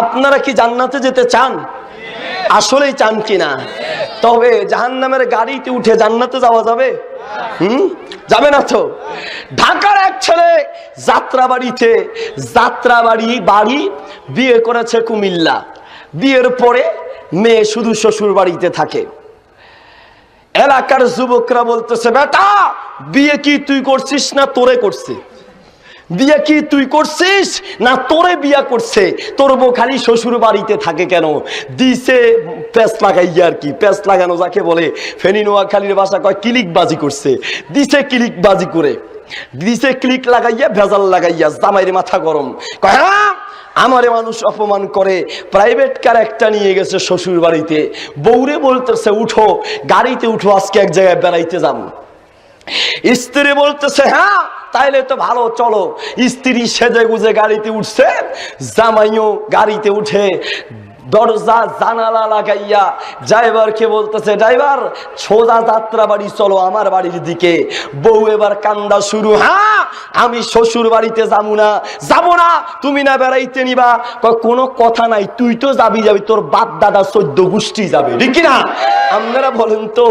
আপনারা কি জান্নাতে যেতে চান? আসলেই চান কিনা? তবে জাহান্নামের গাড়িতে উঠে জান্নাতে যাওয়া যাবে? হুম? যাবে না তো? ঢাকার এক ছেলে যাত্রাবাড়িতে যাত্রাবাড়ি বাড়ি বাড়ি বিয়ে করেছে কুমিল্লা। বিয়ের পরে মেয়ে শুধু শ্বশুর বাড়িতে থাকে। এলাকার যুবকরা বলতেছে, বেটা, বিয়ে কি তুই করছিস না তোরে করছে? বিয়ে কি তুই করছিস? না তোরে বিয়া করছে? তোর বউ খালি শ্বশুর বাড়িতে থাকে কেন? দিছে প্যাস লাগাইয়া আর কি। প্যাস লাগানো যাকে বলে, ফেনী নোয়াখালীর বাসা কয় কিলিক বাজি করছে। দিছে কিলিক বাজি করে। দিছে ক্লিক লাগাইয়া, ভেজাল লাগাইয়া, জামাইয়ের মাথা গরম। কয় হ্যাঁ আমারে মানুষ অপমান করে। প্রাইভেট কার একটা নিয়ে গেছে শ্বশুর বাড়িতে বউরে বলতেছে, উঠো, গাড়িতে উঠো, আজকে এক জায়গায় বেড়াইতে যাব স্ত্রী বলতেছে হ্যাঁ তাইলে তো ভালো, চলো। স্ত্রী সেজে গুজে গাড়িতে উঠছে, জামাইও গাড়িতে উঠে দরজা, জানালা লাগাইয়া ড্রাইভারকে বলতেছে, ড্রাইভার, সোজা যাত্রা বাড়ি চলো আমার বাড়ির দিকে। বউ এবার কান্দা শুরু হ্যাঁ আমি শ্বশুর বাড়িতে যাব না। যাব না, তুমি না বেড়াইতে নিবা। কোনো কথা নাই, তুই তো যাবি যাবি, তোর বাপ দাদা চোদ্দ গোষ্ঠী যাবে। ঠিক না আপনারা বলেন তো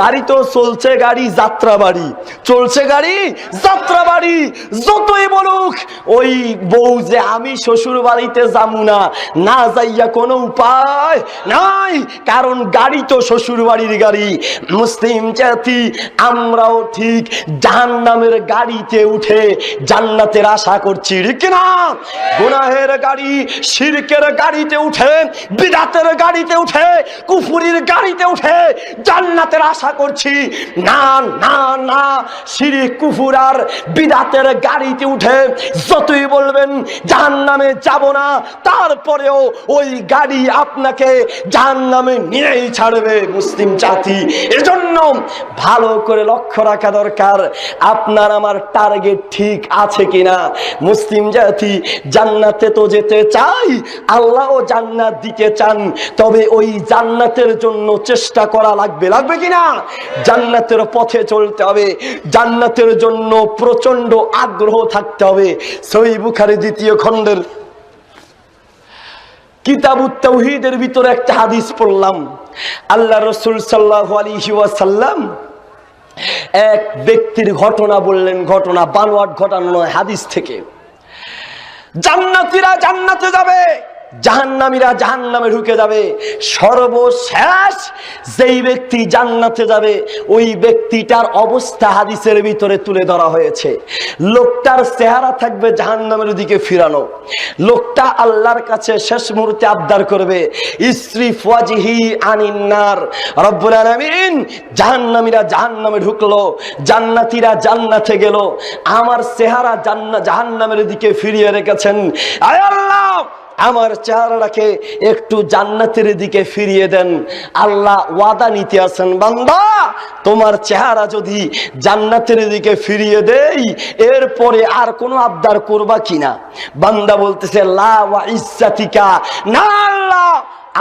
গাড়ি তো চলছে গাড়ি, যাত্রা বাড়ি। চলছে গাড়ি, যাত্রা বাড়ি। যতই বলুক, ওই বউ যে আমি শ্বশুর বাড়িতে যাব না না যাইয়া কোনো উপায় নাই। কারণ গাড়ি তো শ্বশুর বাড়ির গাড়ি। মুসলিম জাতি, আমরাও ঠিক জাহান্নামের গাড়িতে উঠে জান্নাতের আশা করছি, ঠিক না গুনাহের গাড়ি, শিরকের গাড়িতে উঠে, বিদাতের গাড়িতে উঠে, কুফুরির গাড়িতে উঠে জান্নাতের আশা করছি, না না না শিরিক কুফুর আর বিদাতের গাড়িতে উঠে যতই বলবেন জাহান্নামে যাব না, তারপরেও ওই গাড়ি আপনাকে জাহান্নামে নিয়েই ছাড়বে মুসলিম জাতি। এজন্য ভালো করে লক্ষ্য রাখা দরকার, আপনার আমার টার্গেট ঠিক আছে কিনা? মুসলিম জাতি জান্নাতে তো যেতে চাই, আল্লাহও জান্নাত দিতে চান, তবে ওই জান্নাতের জন্য চেষ্টা করা লাগবে। লাগবে কিনা জান্নাতের পথে চলতে হবে। জান্নাতের জন্য প্রচণ্ড আগ্রহ থাকতে হবে। সই বুখারি দ্বিতীয় খণ্ডের ভিতরে একটা হাদিস পড়লাম। আল্লাহ রসুল সাল্লাহ এক ব্যক্তির ঘটনা বললেন। ঘটনা বানোয়াট ঘটানো নয়, হাদিস থেকে। জান্নাতীরা জান্নাতে যাবে। জাহান্নামীরা জাহান্নামে ঢুকে যাবে। সর্বশেষ যেই ব্যক্তি জান্নাতে যাবে, ওই ব্যক্তিটার অবস্থা হাদিসের ভিতরে তুলে ধরা হয়েছে। লোকটার চেহারা থাকবে জাহান্নামের দিকে ফিরানো। লোকটা আল্লাহর কাছে শেষ মুহূর্তে আবদার করবে স্ত্রী ফুয়াজিহি আনিন্নার। রব্বুল আলামিন জাহান্নামীরা জাহান্নামে ঢুকলো, জান্নাতীরা জান্নাতে গেল। আমার চেহারা জান্না জাহান্নামের দিকে ফিরিয়ে রেখেছেন। আয় আল্লাহ! আমার চেহারাটাকে একটু জান্নাতের দিকে ফিরিয়ে দেন। আল্লাহ ওয়াদা নিতে আছেন, বান্দা, তোমার চেহারা যদি জান্নাতের দিকে ফিরিয়ে দেই, এরপরে আর কোনো আবদার করবা কিনা? বান্দা বলতেছে, লা ওয়া ইজ্জাতিকা, না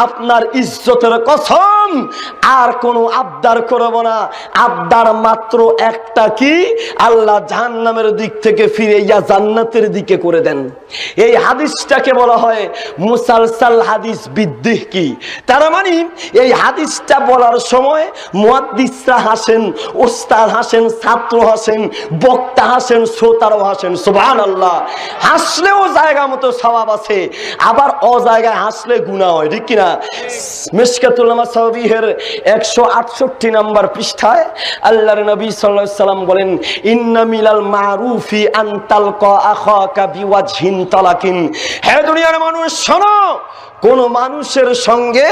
আপনার ইজ্জতের কসম, আর কোনো আবদার করব না। আবদার মাত্র একটা কি? আল্লাহ জাহান্নামের দিক থেকে ফিরে ইয়া জান্নাতের দিকে করে দেন। এই হাদিসটাকে বলা হয় মুসালসাল হাদিস বিদ্দিহ কি? তার মানে এই হাদিসটা বলার সময় মুহাদ্দিসরা হাসেন ওস্তাদ হাসেন, ছাত্র হাসেন, বক্তা হাসেন, শ্রোতারও হাসেন, সুবহানাল্লাহ। হাসলেও জায়গা মতো স্বভাব আছে, আবার অজায়গায় হাসলে গুণা হয়, ঠিক কিনা মিসকাতুল্লামা সাবিহের একশো আটষট্টি নাম্বার পৃষ্ঠায় আল্লাহর নবী সাল্লাল্লাহু সাল্লাম বলেন, ইন্না মিলাল মারুফি আনতাল আখাকা বিওয়াজহিন তালাকিন। হে দুনিয়ার মানুষ, শোনো, কোন মানুষের সঙ্গে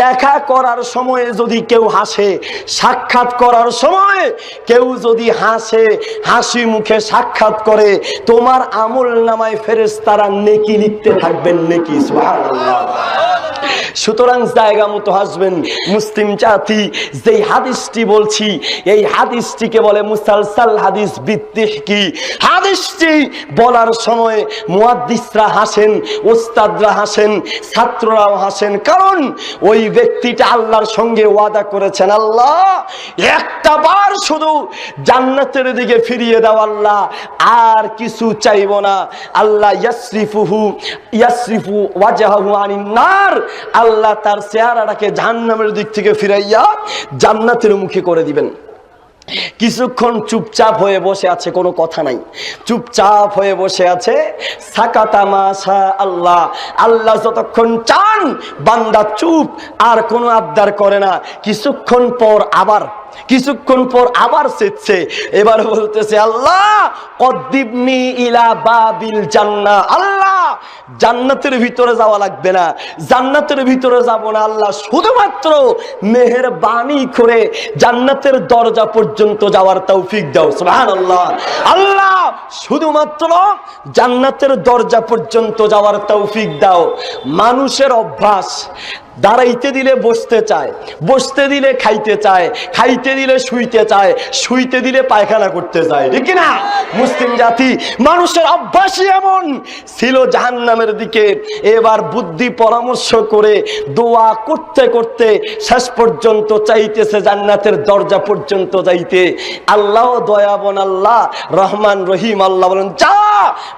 দেখা করার সময়ে যদি কেউ হাসে, সাক্ষাৎ করার সময় কেউ যদি হাসে, হাসি মুখে সাক্ষাৎ করে, তোমার আমল নামায় ফেরেশতারা নেকি লিখতে থাকবেন নেকি, সুবহানাল্লাহ। সুতরাং জায়গা মতো হাসবেন। মুসলিম জাতি, যেই হাদিসটি বলছি, এই হাদিসটিকে বলে মুসালসাল হাদিস ভিত্তিক কি? হাদিসটি বলার সময় মুয়াদ্দিসরা হাসেন ওস্তাদরা হাসেন, ছাত্ররাও হাসেন। কারণ ওই ব্যক্তিটা আল্লাহর সঙ্গে ওয়াদা করেছেন, আল্লাহ, একটা বার শুধু জান্নাতের দিকে ফিরিয়ে দাও আল্লাহ, আর কিছু চাইব না। আল্লাহ ইয়াসরিফুহু, ইয়াসরিফু ওয়াজাহু আনিন নার আল্লাহ তার চেহারাটাকে জাহান্নামের দিক থেকে ফিরাইয়া জান্নাতের মুখে করে দিবেন। কিছুক্ষণ চুপচাপ হয়ে বসে আছে, কোনো কথা নাই। চুপচাপ হয়ে বসে আছে, সাকাতা মাশা আল্লাহ আল্লাহ যতক্ষণ চান, বান্দা চুপ, আর কোনো আবদার করে না। কিছুক্ষণ পর আবার কিছুক্ষণ পর আবার সেচ্ছে এবার বলতেছে, আল্লাহ, কদ্দিবনি ইলা বাবিল জান্নাহ। আল্লাহ, জান্নাতের ভিতরে যাওয়া লাগবে না। জান্নাতের ভিতরে যাব না। আল্লাহ, শুধুমাত্র মেহের বাণী করে জান্নাতের দরজা পর্যন্ত যাওয়ার তৌফিক দাও। সুবহানাল্লাহ। আল্লাহ, শুধুমাত্র জান্নাতের দরজা পর্যন্ত যাওয়ার তৌফিক দাও। মানুষের অভ্যাস দাঁড়াইতে দিলে বসতে চায়, বসতে দিলে খাইতে চায়, খাইতে দিলে শুইতে চায়, শুইতে দিলে পায়খানা করতে চায়। ঠিক না মুসলিম জাতি, মানুষের অভ্যাসই এমন, ছিল জাহান্নামের দিকে। এবার বুদ্ধি পরামর্শ করে দোয়া করতে করতে শেষ পর্যন্ত চাইতেছে জান্নাতের দরজা পর্যন্ত যাইতে। আল্লাহ দয়াবন আল্লাহ, রহমান রহিম, আল্লাহ বলেন, যা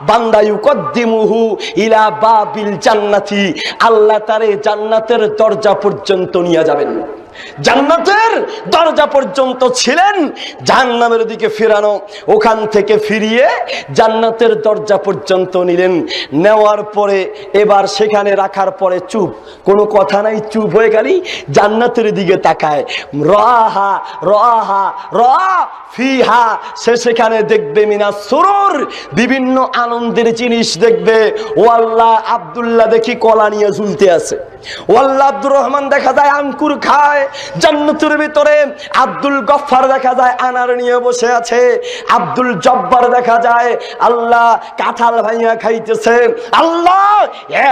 বান্দায়ু কদ্দিমুহু ইলা বাবিল জান্নাতি। আল্লাহ তারে জান্নাতের দরজা পর্যন্ত নিয়ে যাবেন। জান্নাতের দরজা পর্যন্ত ছিলেন, জাহান্নামের দিকে ফিরানো। ওখান থেকে ফিরিয়ে জান্নাতের দরজা পর্যন্ত নিলেন। নেওয়ার পরে, এবার সেখানে রাখার পরে চুপ। কোনো কথা নাই, চুপ হয়ে গেলি, জান্নাতের দিকে তাকায়। রাহা রাহা রা ফিহা। সে সেখানে দেখবে মিনা সুরুর বিভিন্ন আনন্দের জিনিস দেখবে। ও আল্লাহ আব্দুল্লাহ দেখি কলা নিয়ে ঝুলতে আছে। ও আল্লাহ আব্দুর রহমান দেখা যায় আঙ্কুর খায়, জান্নাতের ভিতরে আব্দুল গফফার দেখা যায় আনার নিয়ে বসে আছে, আব্দুল জব্বার দেখা যায়, আল্লাহ কাঁঠাল ভাইয়া খাইতেছে, আল্লাহ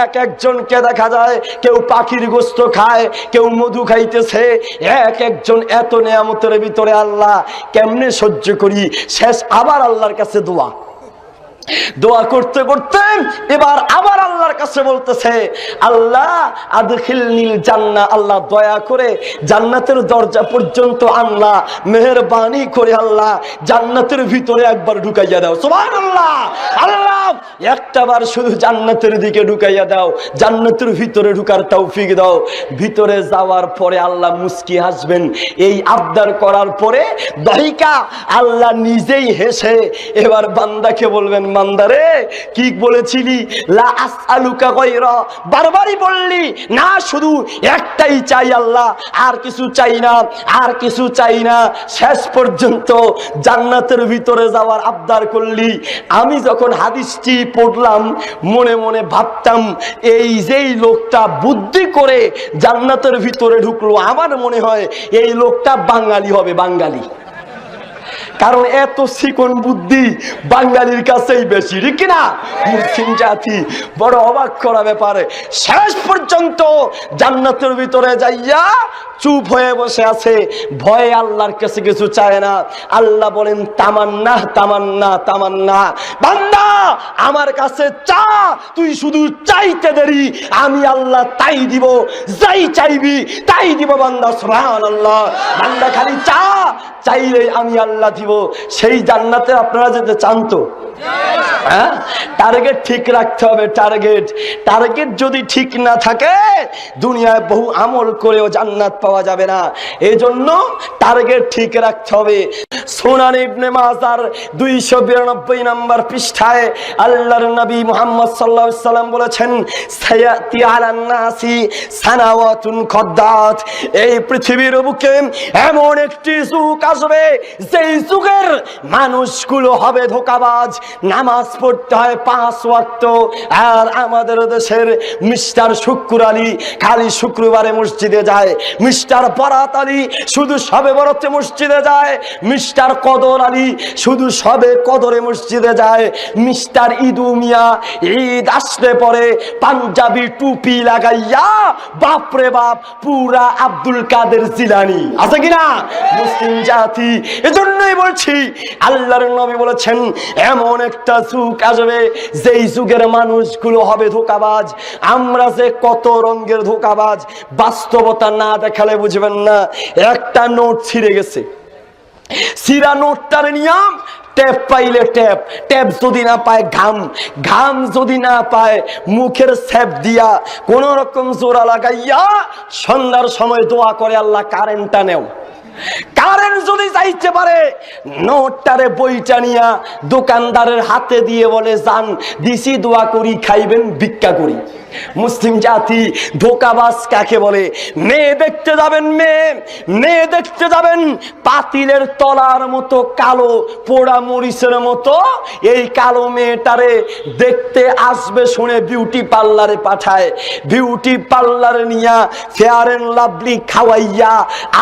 এক একজনকে দেখা যায় কেউ পাখির গোস্ত খায়, কেউ মধু খাইতেছে, এক একজন এত নেয়ামতের ভিতরে আল্লাহ কেমনে সহ্য করি, শেষ আবার আল্লাহর কাছে দোয়া। দোয়া করতে করতে এবার আবার আল্লাহর কাছে বলতেছে, আল্লাহ আদখিল নীল জান্না আল্লাহ দয়া করে জান্নাতের দরজা পর্যন্ত আল্লাহ মেহরবানি করে আল্লাহ জান্নাতের ভিতরে একবার ঢুকাইয়া দাও। সুবহান আল্লাহ আল্লাহ একটাবার শুধু জান্নাতের দিকে ঢুকাইয়া দাও, জান্নাতের ভিতরে ঢুকার তৌফিক দাও। ভিতরে যাওয়ার পরে আল্লাহ মুস্কি হাসবেন, এই আবদার করার পরে দহিকা আল্লাহ নিজেই হেসে এবার বান্দাকে বলবেন মান্দারে কি বলেছিলি? লা আসআলুকা গায়রা। বারবারই বললি, না, শুধু একটাই চাই আল্লাহ, আর কিছু চাই না, আর কিছু চাই না। শেষ পর্যন্ত জান্নাতের ভিতরে যাওয়ার আবদার করলি। আমি যখন হাদিসটি পড়লাম, মনে মনে ভাবতাম, এই যেই লোকটা বুদ্ধি করে জান্নাতের ভিতরে ঢুকলো, আমার মনে হয় এই লোকটা বাঙালি হবে, বাঙালি। কারণ এত শিকন বুদ্ধি বাঙালির কাছেই বেশি, ঠিক না মুসলিম জাতি বড় অবাক করা ব্যাপারে। শেষ পর্যন্ত জান্নাতের ভিতরে যাইয়া চুপ হয়ে বসে আছে। ভয়ে আল্লাহর কাছে কিছু চায় না। আল্লাহ বলেন, তামান্না তামান্না তামান্না। বান্দা, আমার কাছে চা, তুই শুধু চাইতে দেরি, আমি আল্লাহ তাই দিব, যাই চাইবি তাই দিব বান্দা, সুবহানাল্লাহ। বান্দা খালি চা চাইলে আমি আল্লাহ দিব। সেই জান্নাতে আপনারা যেতে চান তো? হ্যাঁ? টার্গেট ঠিক রাখতে হবে টার্গেট টার্গেট যদি ঠিক না থাকে, দুনিয়ায় বহু আমল করেও জান্নাত পাওয়া যাবে না। এই জন্য টার্গেট ঠিক রাখতে হবে। সোনান ইবনে মাজার দুইশো বিরানব্বই নম্বর পৃষ্ঠায় আল্লাহর নবী মুহাম্মদ সাল্লাহ সাল্লাম বলেছেন সানাওয়াতুন কদ্দাত এই পৃথিবীর বুকে এমন একটি যুগ আসবে, যেই যুগের মানুষগুলো হবে ধোকাবাজ। নামাজ পড়তে হয় পাঁচ ওয়াক্ত। আর আমাদের দেশের মিস্টার শুক্র আলী খালি শুক্রবারে মসজিদে যায়, মিস্টার বরাত আলী শুধু সবে বরতে মসজিদে যায়, মিস্টার কদর আলী শুধু সবে কদরে মসজিদে যায়। মিস্টার ইদু মিয়া, ঈদ আসলে পরে পাঞ্জাবি টুপি লাগাইয়া, বাপরে বাপ, পুরা আব্দুল কাদের জিলানি। আছে কিনা? মুসলিম জাতি। এজন্যই বলছি, আল্লাহর নবী বলেছেন, এমন একটা যুগ আসবে, যেই যুগের মানুষগুলো হবে ধোকাবাজ। আমরা যে কত রঙের ধোকাবাজ, বাস্তবতা না দেখালে বুঝবেন না, একটা নোট ছিঁড়ে গেছে। সিরা নোটটার নিয়ম, ট্যাপ পাইলে ট্যাপ ট্যাপ যদি না পায় ঘাম ঘাম যদি না পায় মুখের স্যাপ দিয়া কোন রকম জোড়া লাগাইয়া সন্ধ্যার সময় দোয়া করে আল্লাহ কারেন্টটা নেও। কারেন্ট যদি চাইতে পারে, নোটটারে বইটা নিয়া দোকানদারের হাতে দিয়ে বলে, যান, দিছি, দোয়া করি, খাইবেন, ভিক্ষা করি। মুসলিম জাতি ধোকাবাজ কাকে বলে? মেয়ে দেখতে যাবেন মেয়ে মেয়ে দেখতে যাবেন পাতিলের তলার মতো, কালো পোড়া মরিচের মতো। এই কালো মেয়েটারে দেখতে আসবে শুনে বিউটি পার্লারে পাঠায়। বিউটি পার্লারে নিয়া ফেয়ার এন্ড লাভলি খাওয়াইয়া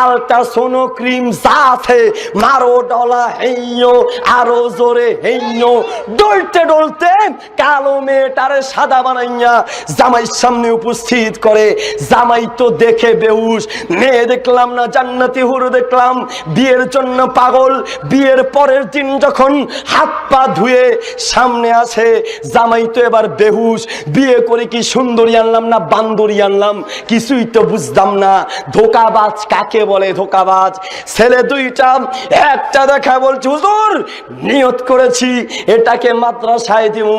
আলটা সোনো ক্রিম যা আছে মারো ডলা হেইয়ো, আরও জোরে হেইয়ো। ডলতে ডলতে কালো মেয়েটারে সাদা বানাইয়া জামাই সামনে উপস্থিত করে, জামাই তো দেখে বেহুশ, মেয়ে দেখলাম না, জান্নাতি হুরু দেখলাম, বিয়ের জন্য পাগল, বিয়ের পরের দিন যখন হাত পা ধুয়ে সামনে আসে, জামাই তো এবার বেহুশ, বিয়ে করে কি সুন্দরী আনলাম না বান্দরী আনলাম, কিছুই তো বুঝতাম না, ধোকাবাজ কাকে বলে ধোকাবাজ? ছেলে দুইটা, একটা দেখা বলছে, হুজুর, নিয়ত করেছি, এটাকে মাত্রা মাদ্রাসায় দিব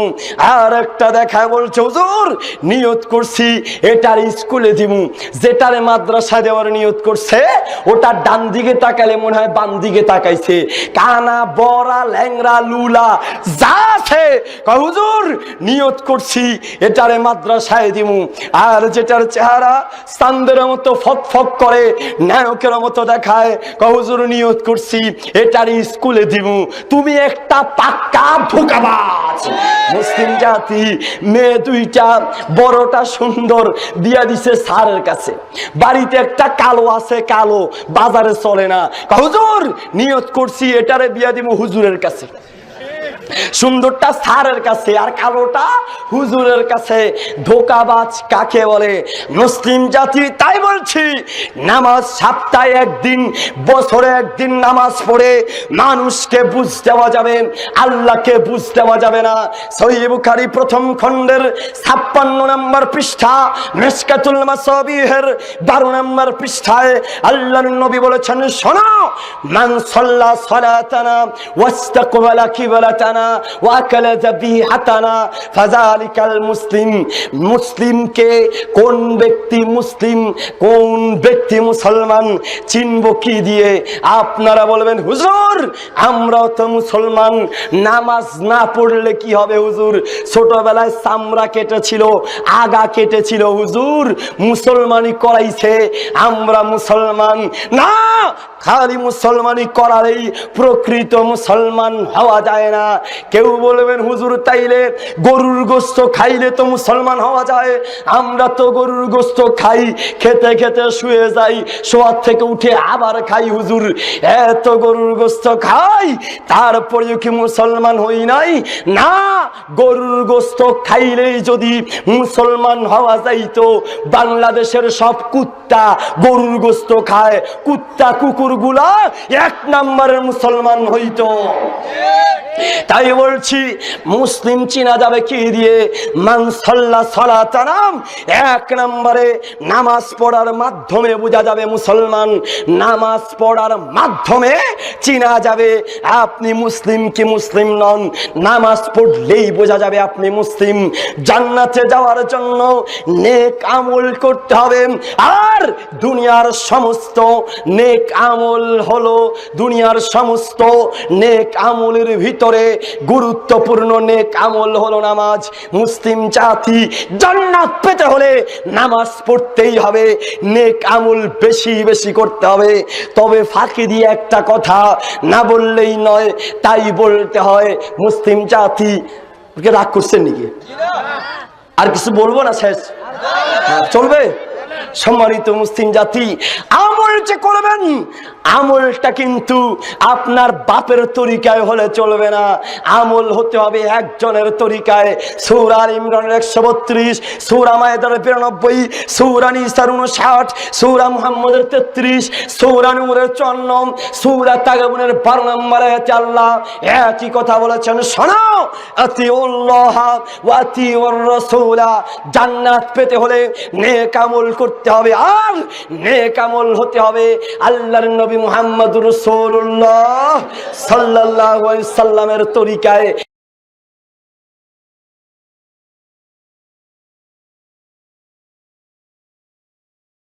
আর একটা দেখা বলছে, হুজুর নিয়ত করছি এটার স্কুলে দিব যেটারে মাদ্রাসা দেওয়ার নিয়ত করছে ওটা ডান দিকে তাকালে মনে হয় বাম দিকে তাকাইছে। কানা বড়া ল্যাংরা লুলা যা আছে। হুজুর নিয়ত করছি এটারে মাদ্রাসায় দিব আর যেটার চেহারা চান্দের মতো ফক করে নায়কের মতো দেখায় কয়, হুজুর নিয়ত করছি এটার স্কুলে দিব তুমি একটা পাক্কা ধোকাবাজ মুসলিম জাতি মেয়ে দুইটা বড়টা সুন্দর দিয়া দিছে সারের কাছে। বাড়িতে একটা কালো আছে, কালো। বাজারে চলে না। হুজুর, নিয়ত করছি, এটারে দিয়া দিব হুজুরের কাছে। সুন্দরটা স্যারের কাছে আর কালোটা হুজুরের কাছে। ধোকাবাজ কাকে বলে? মুসলিম জাতি, তাই বলছি, নামাজ সপ্তাহে একদিন, বছরে একদিন নামাজ পড়ে মানুষকে বুঝ দেওয়া যাবে আল্লাহকে বুঝ দেওয়া যাবে না। সহি বুখারি প্রথম খণ্ডের ছাপ্পান্ন নম্বর পৃষ্ঠা, মেসকাতুল মাসাবিহের বারো নম্বর পৃষ্ঠায় আল্লাহর নবী বলেছেন, শোনো, মান সাল্লা সালাতানা ওয়াস্তাকবালা কিবলাতানা। মুসলিমকে কোন ব্যক্তি মুসলিম, কোন ব্যক্তি মুসলমান চিনব কি দিয়ে? আপনারা বলবেন, হুজুর, আমরাও তো মুসলমান। নামাজ না পড়লে কি হবে হুজুর? ছোটবেলায় চামড়া কেটেছিল, আগা কেটেছিল, হুজুর, মুসলমানি করাইছে, আমরা মুসলমান। না, খালি মুসলমানি করারেই প্রকৃত মুসলমান হওয়া যায় না। কেউ বলবেন, হুজুর, তাইলে গরুর গোস্ত খাইলে তো মুসলমান হওয়া যায়। আমরা তো গরুর গোস্ত খাই, খেতে খেতে শুয়ে যাই, শোয়ার থেকে উঠে আবার খাই, হুজুর। এত গরুর গোস্ত খাই, তারপরেও কি মুসলমান হই নাই? না, গরুর গোস্ত খাইলেই যদি মুসলমান হওয়া যাইতো, বাংলাদেশের সব কুত্তা গরুর গোস্ত খায়। কুত্তা, কুকুরগুলা এক নম্বরের মুসলমান হইতো। তাই বলছি, মুসলিম চিনা যাবে কি দিয়ে? মানসাল্লা সালাতানাম এক নম্বরে নামাজ পড়ার মাধ্যমে বোঝা যাবে মুসলমান, নামাজ পড়ার মাধ্যমে চিনা যাবে। আপনি মুসলিম কি মুসলিম নন? নামাজ পড়লেই বোঝা যাবে আপনি মুসলিম। জান্নাতে যাওয়ার জন্য নেক আমল করতে হবে। আর দুনিয়ার সমস্ত নেক আমল হলো দুনিয়ার সমস্ত নেক আমলের ভিতরে গুরুত্বপূর্ণ নেক আমল হলো নামাজ। মুসলিম জাতি জান্নাত পেতে হলে নামাজ পড়তেই হবে নেক আমল বেশি বেশি করতে হবে। তবে ফাঁকি দিয়ে একটা কথা না বললেই নয় তাই বলতে হয় মুসলিম জাতি রাগ করছেন নাকি? আর কিছু বলব না শেষ? হ্যাঁ, চলবে? সম্মানিত মুসলিম জাতি, আমল যে করবেন, আমলটা কিন্তু আপনার বাপের তরিকায় হলে চলবে না। আমল হতে হবে একজনের তরিকায়। সৌরার ইমরানের একশো বত্রিশ, সৌরা মায়েদার বিরানব্বই সৌরানি ইসার উনষাট সৌরা মুহাম্মদের তেত্রিশ, সৌরা নূরের চন্ন সৌরা তাগাবুনের বারো নম্বর আল্লাহ একই কথা বলেছেন, শোনো আতি উল্লাহ ওয়াতি ওর রসৌলা জান্নাত পেতে হলে নেক আমল করতে হবে আর নেক আমল হতে হবে। আল্লাহর নবী মুহাম্মদ রসুল্লাহ সাল্লাল্লাহু আলাইহি সাল্লামের তরিকায়।